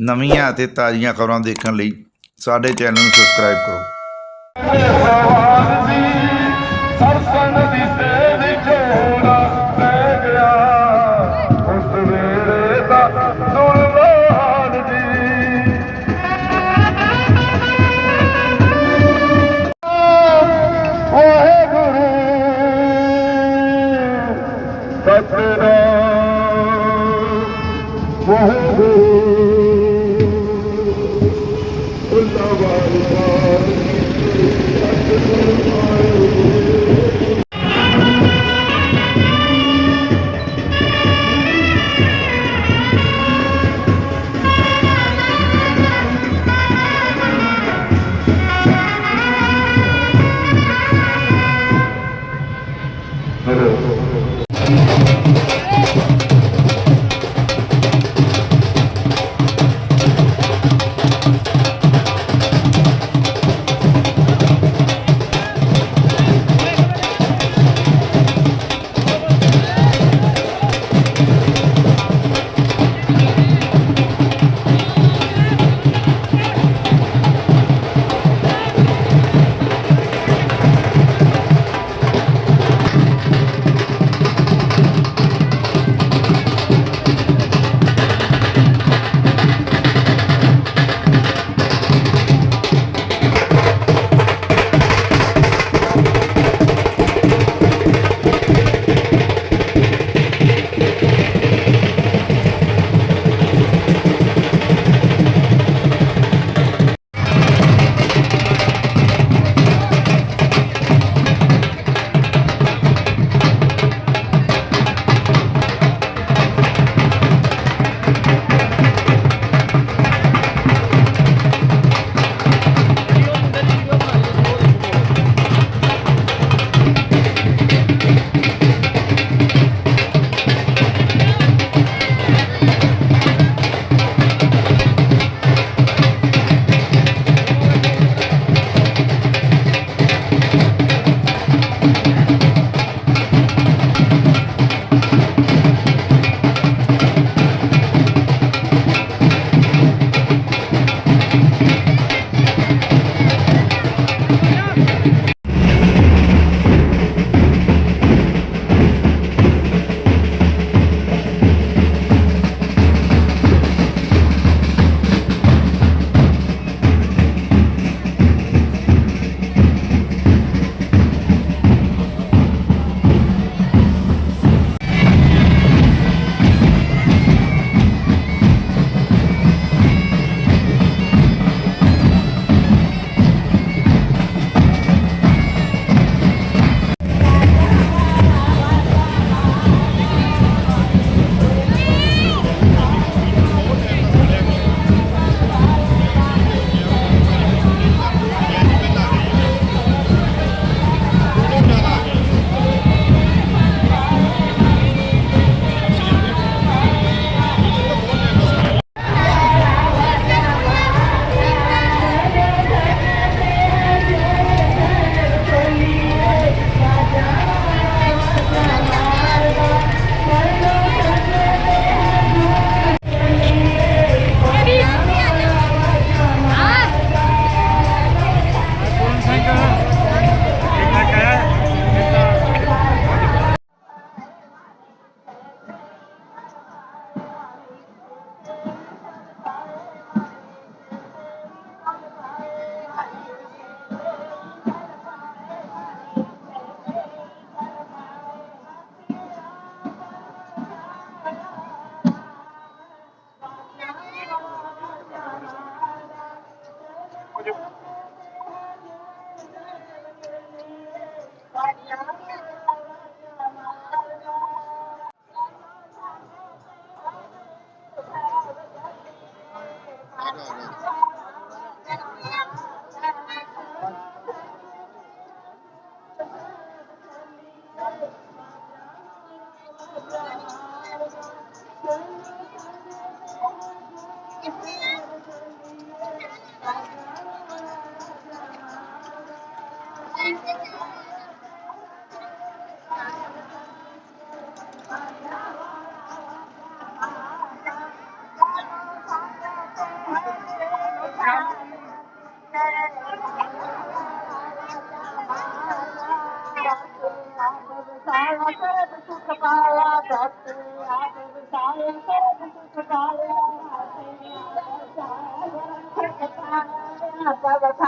ਨਵੀਆਂ ਅਤੇ ਤਾਜ਼ੀਆਂ ਖਬਰਾਂ ਦੇਖਣ ਲਈ ਸਾਡੇ ਚੈਨਲ ਨੂੰ ਸਬਸਕ੍ਰਾਈਬ ਕਰੋ। ਸੁਣ 拜拜拜。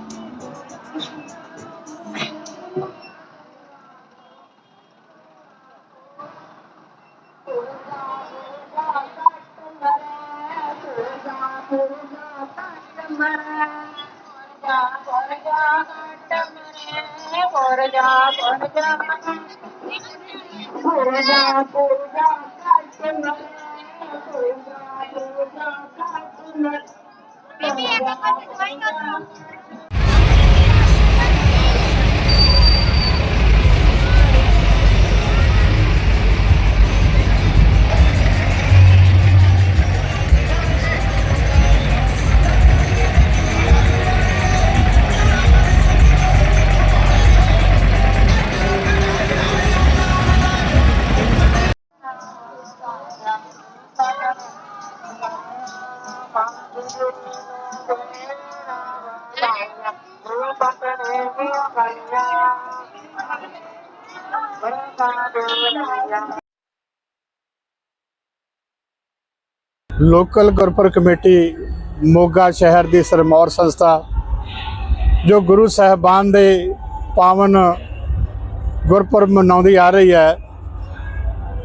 ਬੀਬੀ ਇੱਕ ਪਾਸੇ ਦਵਾਈ ਕਰ ਲੋਕਲ ਗੁਰਪੁਰਬ ਕਮੇਟੀ ਮੋਗਾ ਸ਼ਹਿਰ ਦੀ ਸਰਮੌਰ ਸੰਸਥਾ, ਜੋ ਗੁਰੂ ਸਾਹਿਬਾਨ ਦੇ ਪਾਵਨ ਗੁਰਪੁਰਬ ਮਨਾਉਂਦੀ ਆ ਰਹੀ ਹੈ,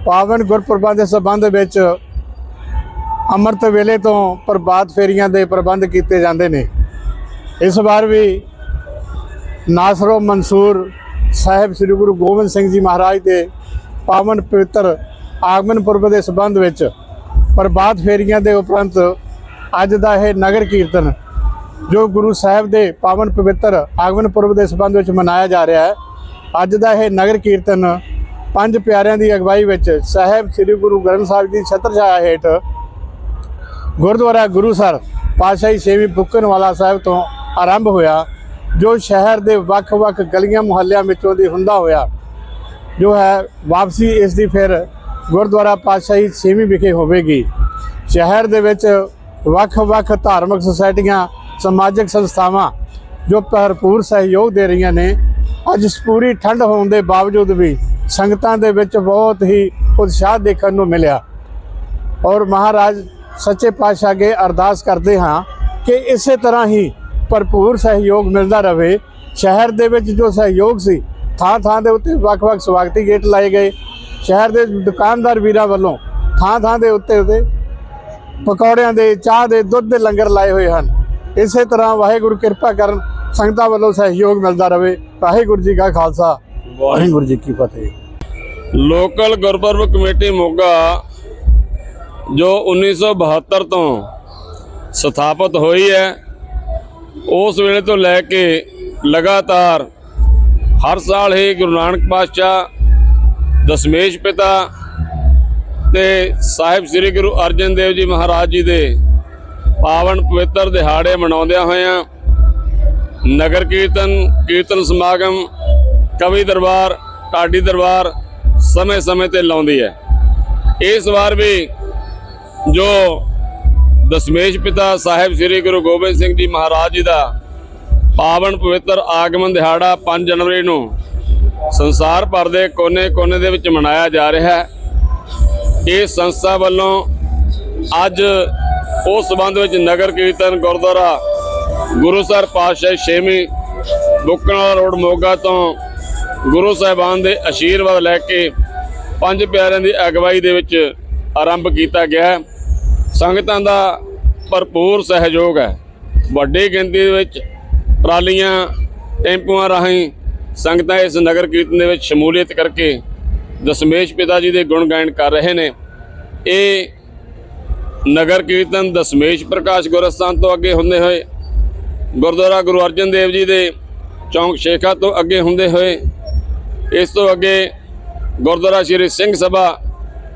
ਪਾਵਨ ਗੁਰਪੁਰਬਾਂ ਦੇ ਸੰਬੰਧ ਵਿੱਚ ਅੰਮ੍ਰਿਤ ਵੇਲੇ ਤੋਂ ਪ੍ਰਭਾਤ ਫੇਰੀਆਂ ਦੇ ਪ੍ਰਬੰਧ ਕੀਤੇ ਜਾਂਦੇ ਨੇ। ਇਸ ਵਾਰ ਵੀ ਨਾਸਰੋ ਮਨਸੂਰ ਸਾਹਿਬ ਸ੍ਰੀ ਗੁਰੂ ਗੋਬਿੰਦ ਸਿੰਘ ਜੀ ਮਹਾਰਾਜ ਦੇ ਪਾਵਨ ਪਵਿੱਤਰ ਆਗਮਨ ਪੁਰਬ ਦੇ ਸੰਬੰਧ ਵਿੱਚ ਪ੍ਰਭਾਤ ਫੇਰੀਆਂ ਦੇ ਉਪਰੰਤ ਅੱਜ ਦਾ ਇਹ ਨਗਰ ਕੀਰਤਨ, ਜੋ ਗੁਰੂ ਸਾਹਿਬ ਦੇ ਪਾਵਨ ਪਵਿੱਤਰ ਆਗਮਨ ਪੁਰਬ ਦੇ ਸੰਬੰਧ ਵਿੱਚ ਮਨਾਇਆ ਜਾ ਰਿਹਾ ਹੈ, ਅੱਜ ਦਾ ਇਹ ਨਗਰ ਕੀਰਤਨ ਪੰਜ ਪਿਆਰਿਆਂ ਦੀ ਅਗਵਾਈ ਵਿੱਚ ਸਾਹਿਬ ਸ੍ਰੀ ਗੁਰੂ ਗ੍ਰੰਥ ਸਾਹਿਬ ਦੀ ਛਤਰ ਛਾਇਆ ਹੇਠ ਗੁਰਦੁਆਰਾ ਗੁਰੂਸਰ ਪਾਤਸ਼ਾਹੀ ਛੇਵੀਂ ਬੁੱਕਨਵਾਲਾ ਸਾਹਿਬ ਤੋਂ ਆਰੰਭ ਹੋਇਆ, ਜੋ ਸ਼ਹਿਰ ਦੇ ਵੱਖ-ਵੱਖ ਗਲੀਆਂ ਮੁਹੱਲਿਆਂ ਵਿੱਚੋਂ ਦੀ ਹੁੰਦਾ ਹੋਇਆ, ਜੋ ਹੈ ਵਾਪਸੀ ਇਸ ਦੀ ਫਿਰ ਗੁਰਦੁਆਰਾ ਪਾਤਸ਼ਾਹੀ ਛੇਵੀਂ ਵਿਖੇ ਹੋਵੇਗੀ। ਸ਼ਹਿਰ ਦੇ ਵਿੱਚ ਵੱਖ-ਵੱਖ ਧਾਰਮਿਕ ਸੁਸਾਇਟੀਆਂ, ਸਮਾਜਿਕ ਸੰਸਥਾਵਾਂ ਜੋ ਭਰਪੂਰ ਸਹਿਯੋਗ ਦੇ ਰਹੀਆਂ ਨੇ, ਅੱਜ ਪੂਰੀ ਠੰਡ ਹੋਣ ਦੇ ਬਾਵਜੂਦ ਵੀ ਸੰਗਤਾਂ ਦੇ ਵਿੱਚ ਬਹੁਤ ਹੀ ਉਤਸ਼ਾਹ ਦੇਖਣ ਨੂੰ ਮਿਲਿਆ। ਔਰ ਮਹਾਰਾਜ ਸੱਚੇ ਪਾਤਸ਼ਾਹ ਅੱਗੇ ਅਰਦਾਸ ਕਰਦੇ ਹਾਂ ਕਿ ਇਸੇ ਤਰ੍ਹਾਂ ਹੀ ਭਰਪੂਰ ਸਹਿਯੋਗ ਮਿਲਦਾ ਰਹੇ। ਸ਼ਹਿਰ ਦੇ ਵਿੱਚ ਜੋ ਸਹਿਯੋਗ ਸੀ ਥਾਂ ਥਾਂ ਦੇ ਉੱਤੇ ਵੱਖ-ਵੱਖ ਸਵਾਗਤੀ ਗੇਟ ਲਾਏ ਗਏ। ਸ਼ਹਿਰ ਦੇ ਦੁਕਾਨਦਾਰ ਵੀਰਾਂ ਵੱਲੋਂ ਥਾਂ ਥਾਂ ਦੇ ਉੱਤੇ ਉੱਤੇ ਪਕੌੜਿਆਂ ਦੇ, ਚਾਹ ਦੇ, ਦੁੱਧ ਦੇ ਲੰਗਰ ਲਾਏ ਹੋਏ ਹਨ। ਇਸੇ ਤਰ੍ਹਾਂ ਵਾਹਿਗੁਰੂ ਕਿਰਪਾ ਕਰਨ ਸੰਗਤਾਂ ਵੱਲੋਂ ਸਹਿਯੋਗ ਮਿਲਦਾ ਰਹੇ ਵਾਹਿਗੁਰੂ ਜੀ ਕਾ ਖਾਲਸਾ। ਵਾਹਿਗੁਰੂ ਜੀ ਕੀ ਫਤਿਹ। ਲੋਕਲ ਗੁਰਪੁਰਬ ਕਮੇਟੀ ਮੋਗਾ, ਜੋ 1972 ਤੋਂ ਸਥਾਪਿਤ ਹੋਈ ਹੈ, ਉਸ ਵੇਲੇ ਤੋਂ ਲੈ ਕੇ ਲਗਾਤਾਰ ਹਰ ਸਾਲ ਹੀ ਗੁਰੂ ਨਾਨਕ ਪਾਤਸ਼ਾਹ ਦਸ਼ਮੇਸ਼ ਪਿਤਾ ਤੇ ਸਾਹਿਬ ਸ੍ਰੀ ਗੁਰੂ ਅਰਜਨ ਦੇਵ ਜੀ ਮਹਾਰਾਜ ਜੀ ਦੇ ਪਾਵਨ ਪਵਿੱਤਰ ਦਿਹਾੜੇ ਮਨਾਉਂਦਿਆਂ ਹੋਇਆਂ ਨਗਰ ਕੀਰਤਨ ਕੀਰਤਨ ਸਮਾਗਮ, ਕਵੀ ਦਰਬਾਰ, ਢਾਡੀ ਦਰਬਾਰ ਸਮੇਂ-ਸਮੇਂ ਤੇ ਲਾਉਂਦੀ ਹੈ। ਇਸ ਵਾਰ ਵੀ ਜੋ ਦਸ਼ਮੇਸ਼ ਪਿਤਾ ਸਾਹਿਬ ਸ੍ਰੀ ਗੁਰੂ ਗੋਬਿੰਦ ਸਿੰਘ ਜੀ ਮਹਾਰਾਜ ਜੀ ਦਾ ਪਾਵਨ ਪਵਿੱਤਰ ਆਗਮਨ ਦਿਹਾੜਾ 5 ਜਨਵਰੀ ਨੂੰ ਸੰਸਾਰ ਭਰ ਦੇ ਕੋਨੇ-ਕੋਨੇ ਦੇ ਵਿੱਚ ਮਨਾਇਆ ਜਾ ਰਿਹਾ ਹੈ। ਇਸ ਸੰਸਥਾ ਵੱਲੋਂ ਅੱਜ ਉਸ ਸੰਬੰਧ ਵਿੱਚ ਨਗਰ ਕੀਰਤਨ ਗੁਰਦੁਆਰਾ ਗੁਰੂਸਰ ਪਾਤਸ਼ਾਹ ਛੇਵੀਂ ਬੁੱਕਣਾ ਰੋਡ ਮੋਗਾ ਤੋਂ ਗੁਰੂ ਸਾਹਿਬਾਨ ਦੇ ਅਸ਼ੀਰਵਾਦ ਲੈ ਕੇ ਪੰਜ ਪਿਆਰਿਆਂ ਦੀ ਅਗਵਾਈ ਦੇ ਵਿੱਚ ਆਰੰਭ ਕੀਤਾ ਗਿਆ ਸੰਗਤਾਂ ਦਾ ਭਰਪੂਰ ਸਹਿਯੋਗ ਹੈ। ਵੱਡੀ ਗਿਣਤੀ ਦੇ ਵਿੱਚ ਟਰਾਲੀਆਂ, ਟੈਂਪੂਆਂ ਰਾਹੀਂ ਸੰਗਤਾਂ ਇਸ ਨਗਰ ਕੀਰਤਨ ਦੇ ਵਿੱਚ ਸ਼ਮੂਲੀਅਤ ਕਰਕੇ ਦਸ਼ਮੇਸ਼ ਪਿਤਾ ਜੀ ਦੇ ਗੁਣ ਗਾਇਨ ਕਰ ਰਹੇ ਨੇ। ਇਹ ਨਗਰ ਕੀਰਤਨ ਦਸ਼ਮੇਸ਼ ਪ੍ਰਕਾਸ਼ ਗੁਰਸਥਾਨ ਤੋਂ ਅੱਗੇ ਹੁੰਦੇ ਹੋਏ, ਗੁਰਦੁਆਰਾ ਗੁਰੂ ਅਰਜਨ ਦੇਵ ਜੀ ਦੇ ਚੌਂਕ ਸ਼ੇਖਾ ਤੋਂ ਅੱਗੇ ਹੁੰਦੇ ਹੋਏ, ਇਸ ਤੋਂ ਅੱਗੇ ਗੁਰਦੁਆਰਾ ਸ਼੍ਰੀ ਸਿੰਘ ਸਭਾ,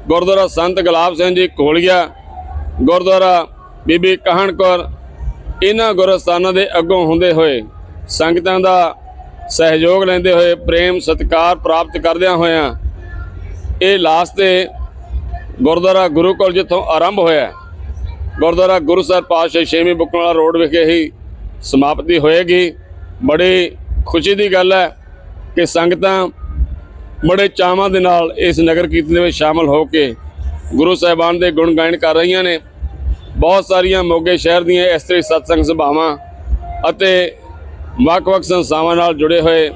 ਗੁਰਦੁਆਰਾ ਸੰਤ ਗੁਲਾਬ ਸਿੰਘ ਜੀ ਕੋਲੀਆ ਗੁਰਦੁਆਰਾ ਬੀਬੀ ਕਹਣ ਕੌਰ ਇਹਨਾਂ ਗੁਰਸਥਾਨਾਂ ਦੇ ਅੱਗੋਂ ਹੁੰਦੇ ਹੋਏ ਸੰਗਤਾਂ ਦਾ ਸਹਿਯੋਗ ਲੈਂਦੇ ਹੋਏ ਪ੍ਰੇਮ ਸਤਿਕਾਰ ਪ੍ਰਾਪਤ ਕਰਦਿਆਂ ਹੋਇਆਂ ਇਹ ਲਾਸਟ ਤੇ ਗੁਰਦੁਆਰਾ ਗੁਰੂ ਕੋਲ ਜਿੱਥੋਂ ਆਰੰਭ ਹੋਇਆ ਗੁਰਦੁਆਰਾ ਗੁਰੂ ਸਾਹਿਬ ਪਾਤਸ਼ਾਹ ਛੇਵੀਂ ਬੁੱਕਣਵਾਲਾ ਰੋਡ ਵਿਖੇ ਹੀ ਸਮਾਪਤੀ ਹੋਏਗੀ। ਬੜੀ ਖੁਸ਼ੀ ਦੀ ਗੱਲ ਹੈ ਕਿ ਸੰਗਤਾਂ ਬੜੇ ਚਾਵਾਂ ਦੇ ਨਾਲ ਇਸ ਨਗਰ ਕੀਰਤਨ ਦੇ ਵਿੱਚ ਸ਼ਾਮਲ ਹੋ ਕੇ ਗੁਰੂ ਸਾਹਿਬਾਨ ਦੇ ਗੁਣ ਗਾਇਨ ਕਰ ਰਹੀਆਂ ਨੇ। ਬਹੁਤ ਸਾਰੀਆਂ ਮੋਗੇ ਸ਼ਹਿਰ ਦੀਆਂ ਇਸਤਰੀ ਸਤਸੰਗ ਸਭਾਵਾਂ ਅਤੇ ਵੱਖ-ਵੱਖ ਸੰਸਥਾਵਾਂ ਨਾਲ ਜੁੜੇ ਹੋਏ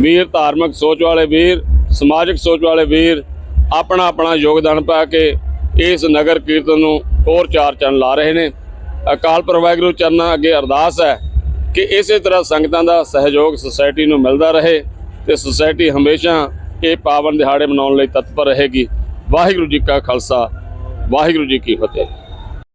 ਵੀਰ, ਧਾਰਮਿਕ ਸੋਚ ਵਾਲੇ ਵੀਰ, ਸਮਾਜਿਕ ਸੋਚ ਵਾਲੇ ਵੀਰ ਆਪਣਾ ਆਪਣਾ ਯੋਗਦਾਨ ਪਾ ਕੇ ਇਸ ਨਗਰ ਕੀਰਤਨ ਨੂੰ ਹੋਰ ਚਾਰ ਚੰਨ ਲਾ ਰਹੇ ਨੇ। ਅਕਾਲ ਪੁਰਖ ਵਾਹਿਗੁਰੂ ਚਰਨਾਂ ਅੱਗੇ ਅਰਦਾਸ ਹੈ ਕਿ ਇਸੇ ਤਰ੍ਹਾਂ ਸੰਗਤਾਂ ਦਾ ਸਹਿਯੋਗ ਸੁਸਾਇਟੀ ਨੂੰ ਮਿਲਦਾ ਰਹੇ ਤੇ ਸੁਸਾਇਟੀ ਹਮੇਸ਼ਾ ਇਹ ਪਾਵਨ ਦਿਹਾੜੇ ਮਨਾਉਣ ਲਈ ਤਤਪਰ ਰਹੇਗੀ। ਵਾਹਿਗੁਰੂ ਜੀ ਕਾ ਖਾਲਸਾ, ਵਾਹਿਗੁਰੂ ਜੀ ਕੀ ਫਤਿਹ।